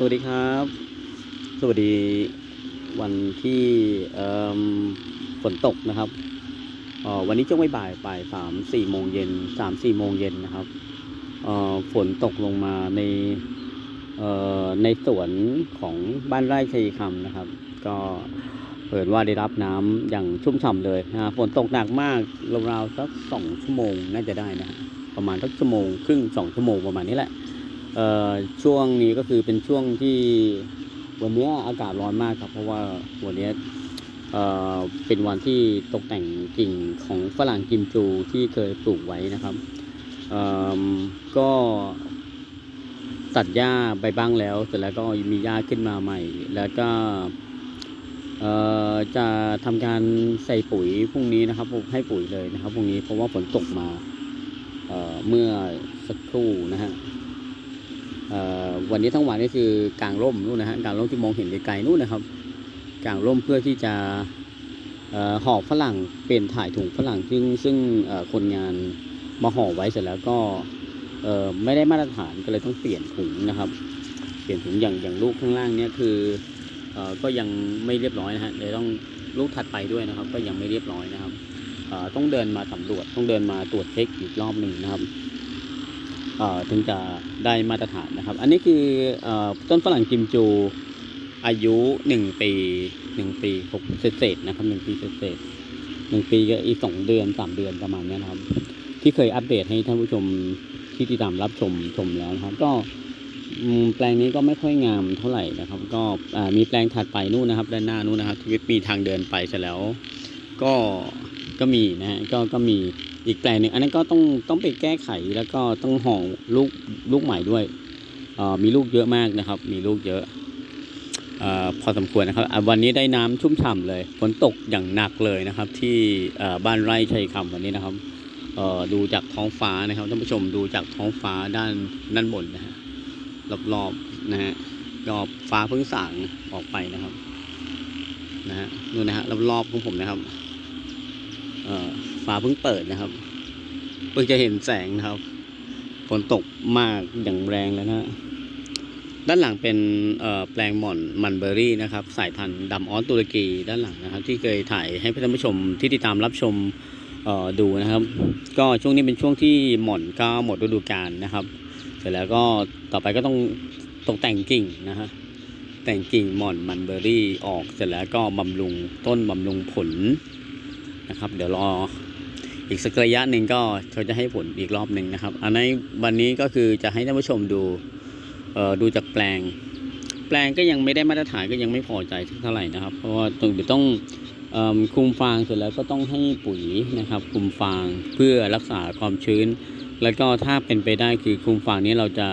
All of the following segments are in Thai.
สวัสดีครับ สวัสดีวันที่ฝนตกนะครับวันนี้ช่วงบ่ายบ่ายสามสี่โมงเย็นสามสี่โมงเย็นนะครับฝนตกลงมาในในสวนของบ้านไร่ชัยคำนะครับ ก็เปิดว่าได้รับน้ำอย่างชุ่มฉ่ำเลยนะฝนตกหนักมากราวๆสักสองชั่วโมงน่าจะได้นะฮะประมาณสักชั่วโมงครึ่งสองชั่วโมงประมาณนี้แหละ ช่วงนี้ก็คือเป็นช่วงที่วันนี้อากาศร้อนมากครับ เพราะว่าวันนี้เป็นวันที่ตกแต่งกิ่งของฝรั่งกิมจูที่เคยปลูกไว้นะครับก็ตัดหญ้าไปบ้างแล้ว เสร็จแล้วก็มีหญ้าขึ้นมาใหม่ แล้วก็จะทำการใส่ปุ๋ยพรุ่งนี้นะครับให้ปุ๋ยเลยนะครับพรุ่งนี้เพราะว่าฝนตกมาเเมื่อสักครู่นะฮะ วันนี้ทั้งวันก็คือกางร่มนู่นนะฮะกางร่มที่มองเห็นไกลๆนู่นนะครับกางร่มเพื่อที่จะออห่อฝรั่งเปลี่ยนถ่ายถุงฝรั่งซึ่งซึ่งคนงานมาห่อไว้เสร็จแล้วก็ไม่ได้มาตรฐานก็เลยต้องเปลี่ยนถุงนะครับ เปลี่ยนถุงอย่างอย่างลูกข้างล่างเนี่ยคืออก็ยังไม่เรียบร้อยนะฮะเลยต้องลูกถัดไปด้วยนะครับ ก็ยังไม่เรียบร้อยนะครับต้องเดินมาสำรวจต้องเดินมาตรวจเช็คอีกรอบหนึ่งนะครับ ถึงจะได้มาตรฐานนะครับ อันนี้คืออต้นฝรั่งกิมจูอายุหนึ่งปีหนึ่งปีหกเศษนะครับหนึ่งปีเศษๆหนึ่งปีก็อีกสองเดือนสามเดือนประมาณนี้นะครับ ที่เคยอัปเดตให้ท่านผู้ชมที่ติดตามรับชมชมแล้วนะครับ ก็แปลงนี้ก็ไม่ค่อยงามเท่าไหร่นะครับ ก็มีแปลงถัดไปนู่นนะครับ ด้านหน้านู่นนะครับที่มีทางเดินไปเสร็จแล้ว ก็ก็มีนะฮะก็ก็มี อีกแปลงหนึ่งอันนั้นก็ต้องต้องไปแก้ไขแล้วก็ต้องห่อลูกลูกใหม่ด้วยมีลูกเยอะมากนะครับ มีลูกเยอะอพอสมควรนะครับวันนี้ได้น้ำชุ่มฉ่ำเลยฝนตกอย่างหนักเลยนะครับ ที่บ้านไร่ชัยคำวันนี้นะครับดูจากท้องฟ้านะครับท่านผู้ชมดูจากท้องฟ้าด้านด้านบนนะฮะรอบๆนะฮะก็ฟ้าเพิ่งสางออกไปนะครับนะฮะดูนะฮะรอบๆของผมนะครับเอ่อ ฟ้าเพิ่งเปิดนะครับ เพิ่งจะเห็นแสงนะครับ ฝนตกมากอย่างแรงแล้วนะ ด้านหลังเป็นแปลงหม่อนมันเบอรี่นะครับ สายพันธุ์ดำออสตุรกีด้านหลังนะครับ ที่เคยถ่ายให้ท่านผู้ชมที่ติดตามรับชมดูนะครับ ก็ช่วงนี้เป็นช่วงที่หม่อนก็หมดฤดูกาลนะครับ เสร็จแล้วก็ต่อไปก็ต้องตกแต่งกิ่งนะฮะแต่งกิ่งหม่อนมันเบอรี่ออกเสร็จแล้วก็บำรุงต้นบำรุงผลนะครับ เดี๋ยวรอ อีกสักระยะหนึ่งก็เขาจะให้ผลอีกรอบหนึ่งนะครับ อันนี้วันนี้ก็คือจะให้ท่านผู้ชมดูเอ่อดูจากแปลง แปลงก็ยังไม่ได้มาตรฐานก็ยังไม่พอใจเท่าไหร่นะครับ เพราะว่าต้องต้องอคุมฟางเสร็จแล้วก็ต้องให้ปุ๋ยนะครับ คุมฟางเพื่อรักษาความชื้น แล้วก็ถ้าเป็นไปได้คือคุมฟางนี้เราจะ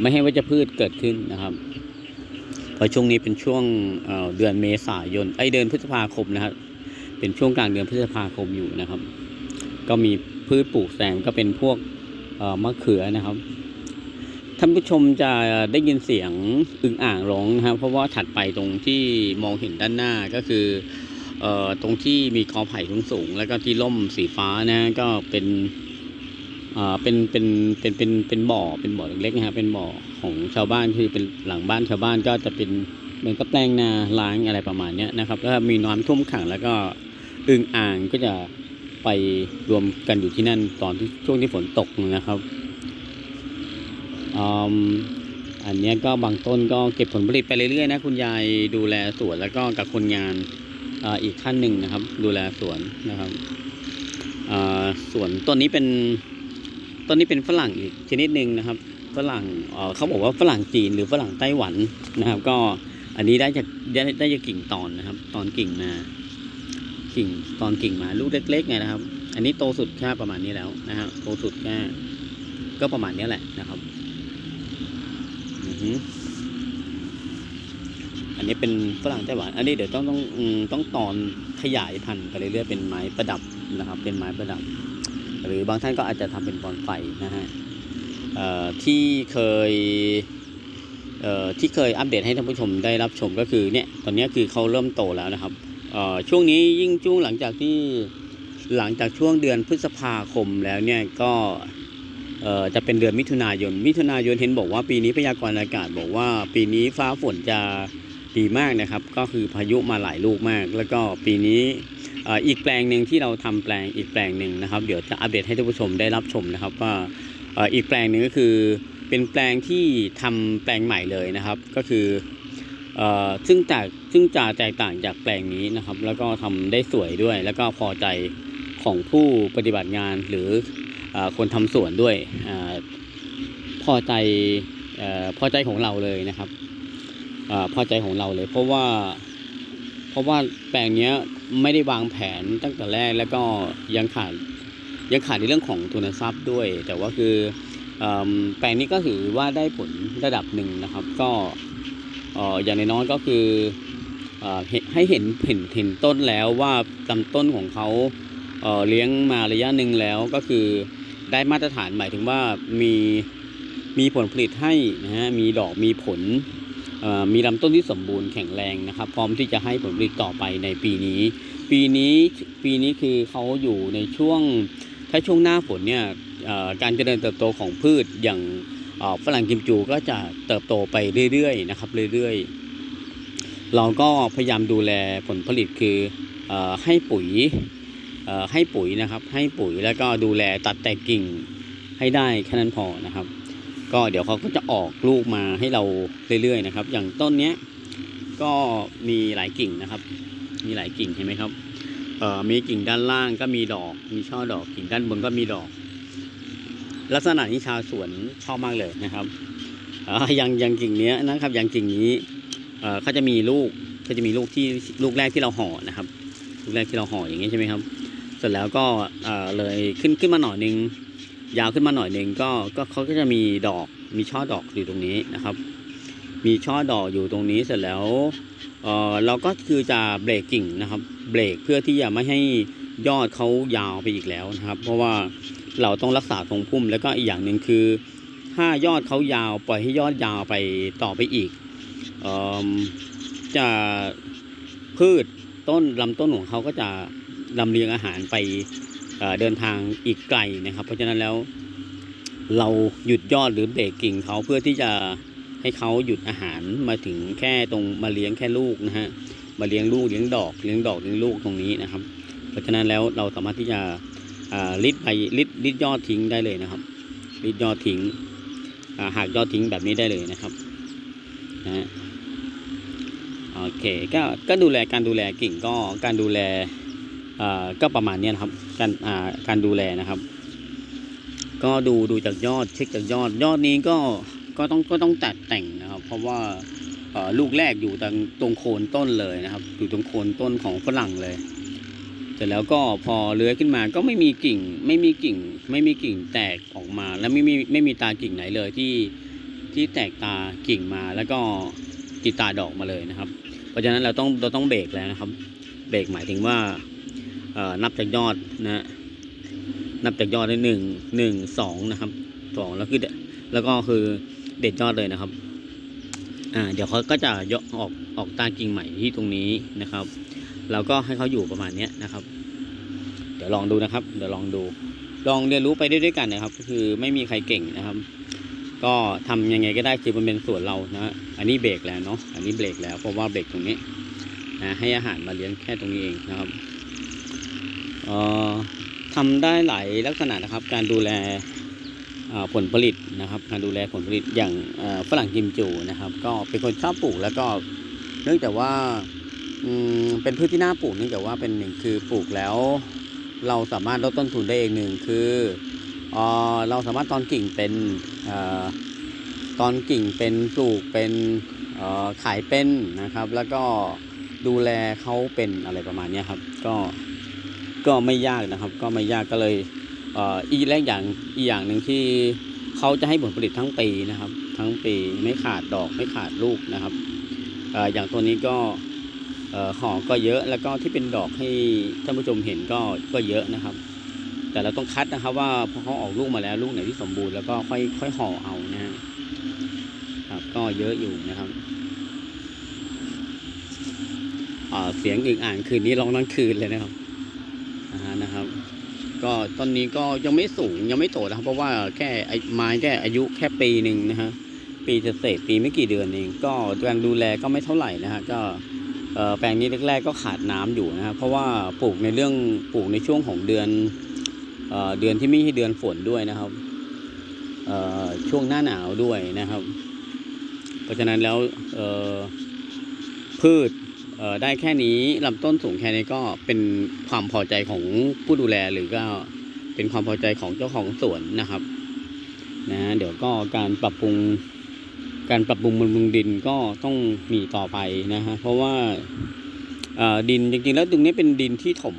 ไม่ให้วัชพืชเกิดขึ้นนะครับเพราะช่วงนี้เป็นช่วงเเดือนเมษายนไอเดือนพฤษภาคมนะครับ เป็นช่วงกลางเดือนพฤษภาคมอยู่นะครับ ก็มีพืชปลูกแซมก็เป็นพวกมะเขือนะครับท่านผู้ชมจะได้ยินเสียงอึ่งอ่างร้องนะครับ เพราะว่าถัดไปตรงที่มองเห็นด้านหน้าก็คืออตรงที่มีกอไผ่สูงๆแล้วก็ที่ร่มสีฟ้านะก็เป็นเป็นเป็นเป็นเป็นเป็นบ่อเป็นบ่อเล็กๆนะครับเป็นบ่อของชาวบ้านคือเป็นหลังบ้านชาวบ้านก็จะเป็นเหมือนกับแปลงนาล้างอะไรประมาณนี้นะครับ แล้วมีน้ำท่วมขังแล้วก็ อึ่งอ่างก็จะไปรวมกันอยู่ที่นั่นตอนที่ช่วงที่ฝนตกนะครับอันนี้ก็บางต้นก็เก็บผลผลิตไปเรื่อยๆนะคุณยายดูแลสวนแล้วก็กับคนงานออีกท่านหนึ่งนะครับ ดูแลสวนนะครับสวนต้นนี้เป็นต้นนี้เป็นฝรั่งอีกชนิดหนึ่งนะครับฝรั่งเอ่อเขาบอกว่าฝรั่งจีนหรือฝรั่งไต้หวันนะครับ ก็อันนี้ได้จากได้ได้จากกิ่งตอนนะครับ ตอนกิ่งมา กิ่งตอนกิ่งมาลูกเล็กๆไงนะครับ อันนี้โตสุดแค่ประมาณนี้แล้วนะครับโตสุดแค่ก็ประมาณนี้แหละนะครับอันนี้เป็นฝรั่งไต้หวัน อันนี้เดี๋ยวต้องต้องต้องตอนขยายพันธุ์ไปเรื่อยๆเป็นไม้ประดับนะครับ เป็นไม้ประดับ หรือบางท่านก็อาจจะทำเป็นบอนไฟนะฮะที่เคยเที่เคยอัปเดตให้ท่านผู้ชมได้รับชมก็คือเนี่ยตอนนี้คือเขาเริ่มโตแล้วนะครับ ช่วงนี้ยิ่งช่วงหลังจากที่หลังจากช่วงเดือนพฤษภาคมแล้วเนี่ยก็จะเป็นเดือนมิถุนายน มิถุนายนเห็นบอกว่าปีนี้พยากรณ์อากาศบอกว่าปีนี้ฟ้าฝนจะดีมากนะครับ ก็คือพายุมาหลายลูกมาก แล้วก็ปีนี้อีกแปลงหนึ่งที่เราทำแปลงอีกแปลงหนึ่งนะครับ เดี๋ยวจะอัปเดตให้ท่านผู้ชมได้รับชมนะครับว่าอีกแปลงหนึ่งก็คือเป็นแปลงที่ทำแปลงใหม่เลยนะครับ ก็คือ ซึ่งจากซึ่งจะแตกต่างจากแปลงนี้นะครับ แล้วก็ทำได้สวยด้วย แล้วก็พอใจของผู้ปฏิบัติงานหรืออคนทำสวนด้วยอพอใจอพอใจของเราเลยนะครับอพอใจของเราเลย เพราะว่า เพราะว่าแปลงนี้ไม่ได้วางแผนตั้งแต่แรกแล้วก็ยังขาดยังขาดในเรื่องของทุนทรัพย์ด้วย แต่ว่าคืออแปลงนี้ก็ถือว่าได้ผลระดับหนึ่งนะครับ ก็ อย่างน้อยก็คือให้เห็นเห็นเห็นต้นแล้วว่าลำต้นของเขาเลี้ยงมาระยะหนึ่งแล้วก็คือได้มาตรฐานหมายถึงว่ามีมีผลผลิตให้นะฮะมีดอกมีผลมีลำต้นที่สมบูรณ์แข็งแรงนะครับพร้อมที่จะให้ผลผลิตต่อไปในปีนี้ ปีนี้ปีนี้คือเขาอยู่ในช่วงถ้าช่วงหน้าฝนเนี่ยการเจริญเติบโตของพืชอย่าง ฝรั่งกิมจูก็จะเติบโตไปเรื่อยๆนะครับเรื่อยๆ เราก็พยายามดูแลผลผลิตคืออให้ปุ๋ยให้ปุ๋ยนะครับ ให้ปุ๋ยแล้วก็ดูแลตัดแต่กิ่งให้ได้แค่นั้นพอนะครับ ก็เดี๋ยวเขาก็จะออกลูกมาให้เราเรื่อยๆนะครับ อย่างต้นเนี้ยก็มีหลายกิ่งนะครับ มีหลายกิ่งเห็นไหมครับมีกิ่งด้านล่างก็มีดอก มีช่อดอกกิ่งด้านบนก็มีดอก ลักษณะนี้ชาวสวนชอบมากเลยนะครับอย่างอย่างกิ่งเนี้ยนะครับอย่างกิ่งนี้เขาจะมีลูกเขาจะมีลูกที่ลูกแรกที่เราห่อนะครับ ลูกแรกที่เราห่ออย่างนี้ใช่ไหมครับ เสร็จแล้วก็เลยขึ้นขึ้นมาหน่อยนึงยาวขึ้นมาหน่อยนึงก็ก็เขาก็จะมีดอกมีช่อดอกอยู่ตรงนี้นะครับ มีช่อดอกอยู่ตรงนี้เสร็จแล้วเอ่อเราก็คือจะเบรกกิ่งนะครับ เบรกเพื่อที่จะไม่ให้ ยอดเขายาวไปอีกแล้วนะครับ เพราะว่าเราต้องรักษาทรงพุ่มแล้วก็อีกอย่างหนึ่งคือ ถ้ายอดเขายาวปล่อยให้ยอดยาวไปต่อไปอีกเอิ่มจะพืชต้นลำต้นของเขาก็จะลำเลียงอาหารไปเเดินทางอีกไกลนะครับ เพราะฉะนั้นแล้วเราหยุดยอดหรือเบรกกิ่งเขาเพื่อที่จะให้เขาหยุดอาหารมาถึงแค่ตรงมาเลี้ยงแค่ลูกนะฮะมาเลี้ยงลูกเลี้ยงดอกเลี้ยงดอกเลี้ยงลูกตรงนี้นะครับ ราะฉะนั้นแล้วเราสามารถที่จะลิดไปลิดลิดยอดทิ้งได้เลยนะครับลิดยอดทิ้งหากยอดทิ้งแบบนี้ได้เลยนะครับนะฮะโอเคก็ก็ดูแลการดูแลกิ่งก็การดูแลก็ประมาณนี้นะครับการการดูแลนะครับ ก็ดูดูจากยอดเช็คจากยอดยอดนี้ก็ก็ต้องก็ต้องตัดแต่งนะครับ เพราะว่าลูกแรกอยู่ตรงตรงโคนต้นเลยนะครับ อยู่ตรงโคนต้นของฝรั่งเลย เสร็จแล้วก็พอเลื้อยขึ้นมาก็ไม่มีกิ่ง ไม่มีกิ่ง ไม่มีกิ่งแตกออกมา แล้วไม่มีไม่มีตากิ่งไหนเลยที่ที่แตกตากิ่งมาแล้วก็ติดตาดอกมาเลยนะครับ เพราะฉะนั้นเราต้องเราต้องเบรกแล้วนะครับ เบรกหมายถึงว่าเอ่อนับจากยอดนะนับจากยอดได้หนึ่งหนึ่งสองนะครับสองแล้วคือแล้วก็คือเด็ดยอดเลยนะครับอ่าเดี๋ยวเขาก็จะยกออกออกตากิ่งใหม่ที่ตรงนี้นะครับ เราก็ให้เขาอยู่ประมาณนี้นะครับ เดี๋ยวลองดูนะครับ เดี๋ยวลองดู ลองเรียนรู้ไปด้วยด้วยกันนะครับ ก็คือไม่มีใครเก่งนะครับ ก็ทำยังไงก็ได้คือมันเป็นส่วนเรานะอันนี้เบรกแล้วเนาะอันนี้เบรกแล้วเพราะว่าเบรกตรงนี้นะให้อาหารมาเลี้ยงแค่ตรงนี้เองนะครับเอ่อทำได้หลายลักษณะนะครับ การดูแลผลผลิตนะครับ การดูแลผลผลิตอย่างฝรั่งกิมจูนะครับ ก็เป็นคนชอบปลูกแล้วก็เนื่องจากว่า เป็นพืชที่น่าปลูกนื่องจากว่าเป็นหนึ่งคือปลูกแล้ว เราสามารถลดต้นทุนได้เองหนึ่งคือเอ่อเราสามารถตอนกิ่งเป็นออตอนกิ่งเป็นปลูกเป็นออขายเป็นนะครับ แล้วก็ดูแลเขาเป็นอะไรประมาณนี้ครับ ก็ก็ไม่ยากนะครับ ก็ไม่ยากก็เลยเอ่ออีกแรกอย่างอีกอย่างหนึ่งที่เขาจะให้ผลผลิตทั้งปีนะครับ ทั้งปีไม่ขาดดอกไม่ขาดลูกนะครับอออย่างตัวนี้ก็ ห่อก็เยอะแล้วก็ที่เป็นดอกให้ท่านผู้ชมเห็นก็ก็เยอะนะครับ แต่เราต้องคัดนะครับ ว่าพอเขาออกลูกมาแล้วลูกไหนที่สมบูรณ์แล้วก็ค่อยค่อยห่อเอานะฮะครับ ก็เยอะอยู่นะครับเเสียงอึ่งอ่างคืนนี้ร้องทั้งคืนเลยนะครับนะครับ ก็ต้นนี้ก็ยังไม่สูงยังไม่โตนะครับ เพราะว่าแค่ไม้แค่อายุแค่ปีหนึ่งนะฮะปีจะเศษปีไม่กี่เดือนเองก็การดูแลก็ไม่เท่าไหร่นะฮะก็ แปลงนี้แรกๆก็ขาดน้ำอยู่นะครับเพราะว่าปลูกในเรื่องปลูกในช่วงของเดือนเอเดือนที่ไม่ใช่เดือนฝนด้วยนะครับช่วงหน้าหนาวด้วยนะครับ เพราะฉะนั้นแล้วพืชได้แค่นี้ลำต้นสูงแค่นี้ก็เป็นความพอใจของผู้ดูแลหรือก็เป็นความพอใจของเจ้าของสวนนะครับนะเดี๋ยวก็การปรับปรุง การปรับปรุงบำรุงดินก็ต้องมีต่อไปนะฮะเพราะว่าดินจริงๆแล้วตรงนี้เป็นดินที่ถม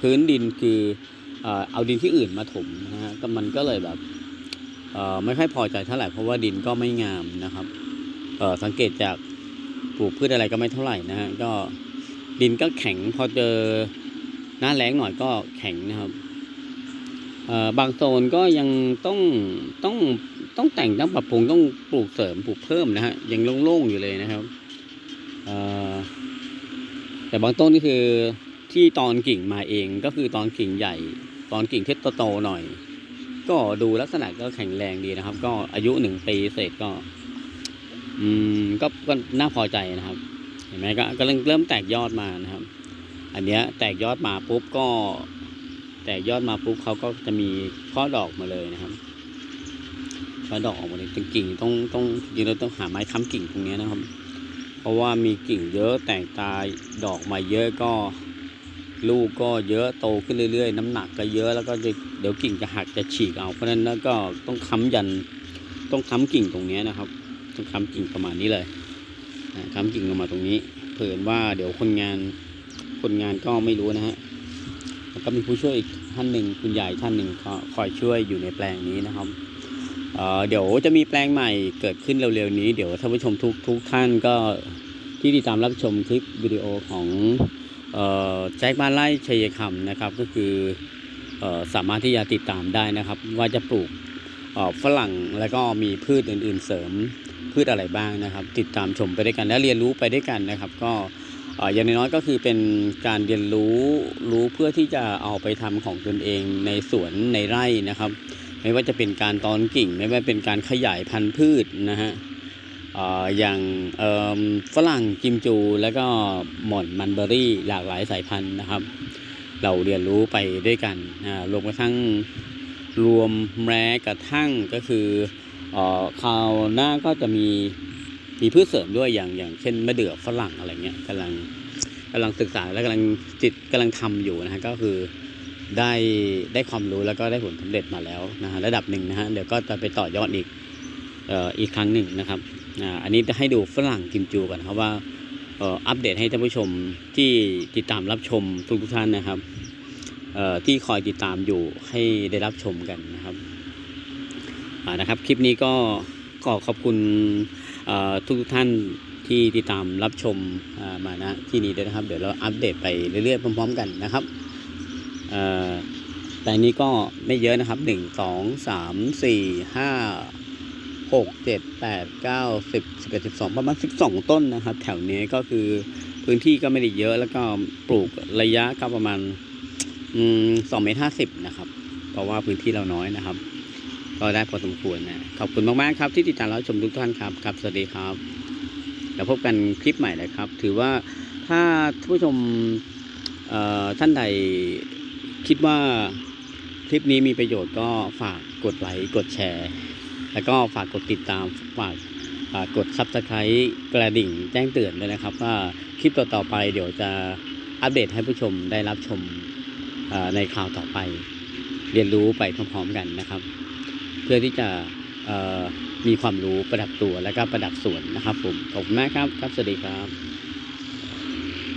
พื้นดินคือเอาดินที่อื่นมาถมนะฮะก็มันก็เลยแบบไม่ค่อยพอใจเท่าไหร่เพราะว่าดินก็ไม่งามนะครับสังเกตจากปลูกพืชอะไรก็ไม่เท่าไหร่นะฮะก็ดินก็แข็งพอเจอหน้าแล้งหน่อยก็แข็งนะครับบางโซนก็ยังต้องต้อง ต้องแต่งต้องปรับปรุงต้องปลูกเสริมปลูกเพิ่มนะฮะยังโล่งๆอยู่เลยนะครับแต่บางต้นนี่คือที่ตอนกิ่งมาเองก็คือตอนกิ่งใหญ่ ตอนกิ่งที่โตๆหน่อย ก็ดูลักษณะก็แข็งแรงดีนะครับ ก็อายุหนึ่งปีเศษก็ อืมก็ก็น่าพอใจนะครับ เห็นไหมก็ก็เริ่มเริ่มแตกยอดมานะครับ อันเนี้ยแตกยอดมาปุ๊บก็ แตกยอดมาปุ๊บเขาก็จะมีข้อดอกมาเลยนะครับ ข้อดอกออกมาเลยจริงต้องต้องจริงๆเราต้องหาไม้ค้ำกิ่งตรงนี้นะครับ เพราะว่ามีกิ่งเยอะแตกตายดอกมาเยอะก็ลูกก็เยอะโตขึ้นเรื่อย ๆ น้ำหนักก็เยอะแล้วก็เดี๋ยวกิ่งจะหักจะฉีกเอาเพราะฉะนั้นแล้วก็ต้องค้ำยันต้องค้ำกิ่งตรงนี้นะครับ ต้องค้ำกิ่งประมาณนี้เลยค้ำกิ่งลงมาตรงนี้ เผื่อว่าเดี๋ยวคนงานคนงานก็ไม่รู้นะฮะแล้วก็มีผู้ช่วยอีกท่านหนึ่งคุณยายท่านหนึ่งคอยช่วยอยู่ในแปลงนี้นะครับ เดี๋ยวจะมีแปลงใหม่เกิดขึ้นเร็วๆนี้ เดี๋ยวท่านผู้ชมทุกทุกท่านก็ที่ติดตามรับชมคลิปวิดีโอของแจ็คบ้านไร่ชัยคำนะครับ ก็คืออสามารถที่จะติดตามได้นะครับ ว่าจะปลูกฝรั่งแล้วก็มีพืชอื่น ๆ เสริมพืชอะไรบ้างนะครับ ติดตามชมไปด้วยกันและเรียนรู้ไปด้วยกันนะครับ ก็เอ่ออย่างน้อยๆก็คือเป็นการเรียนรู้รู้เพื่อที่จะเอาไปทำของตนเองในสวนในไร่นะครับ ไม่ว่าจะเป็นการตอนกิ่ง ไม่ว่าเป็นการขยายพันธุ์พืชนะฮะอย่างฝรั่งกิมจู แล้วก็หม่อนมันเบอรี่หลากหลายสายพันธุ์นะครับ เราเรียนรู้ไปด้วยกันรวมกระทั่งรวมแม้กระทั่งก็คืออคราวหน้าก็จะมีมีพืชเสริมด้วยอย่างอย่างเช่นมะเดื่อฝรั่งอะไรเงี้ยกำลังกำลังศึกษาและกำลังจิตกำลังทำอยู่นะฮะก็คือ ได้ได้ความรู้แล้วก็ได้ผลสำเร็จมาแล้วนะฮะระดับหนึ่งนะฮะเดี๋ยวก็จะไปต่อยอดอีกอีกครั้งหนึ่งนะครับอันนี้จะให้ดูฝรั่งกิมจูกันนครับว่าอัปเดตให้ท่านผู้ชมที่ติดตามรับชมทุกทุกท่านนะครับที่คอยติดตามอยู่ให้ได้รับชมกันนะครับนะครับ คลิปนี้ก็ขอขอบคุณเอ่อทุกท่านที่ติดตามรับชมมานะที่นี้ด้วยนะครับ เดี๋ยวเราอัปเดตไปเรื่อยๆพร้อม ๆ กันนะครับ แต่นี้ก็ไม่เยอะนะครับหนึ่งสองสามสี่ห้าหกเจ็ดแปดเก้าสิบสิบเอ็ดสิบสองประมาณสิบสองต้นนะครับ แถวนี้ก็คือพื้นที่ก็ไม่ได้เยอะแล้วก็ปลูกระยะก็ประมาณสองเมตรห้าสิบนะครับ เพราะว่าพื้นที่เราน้อยนะครับ ก็ได้พอสมควรนะ ขอบคุณมากๆครับที่ติดตามรับชมทุกท่านครับครับ สวัสดีครับแล้วพบกันคลิปใหม่นะครับ ถือว่าถ้าผู้ชมท่านใด คิดว่าคลิปนี้มีประโยชน์ก็ฝากกดไลค์กดแชร์ แล้วก็ฝากกดติดตามฝากกด subscribe กระดิ่งแจ้งเตือนด้วยนะครับ ว่าคลิปต่อๆไปเดี๋ยวจะอัปเดตให้ผู้ชมได้รับชมในข่าวต่อไป เรียนรู้ไปพร้อมๆกันนะครับ เพื่อที่จะมีความรู้ประดับตัวและก็ประดับส่วนนะครับผมขอบคุณมากครับครับสวัสดีครับ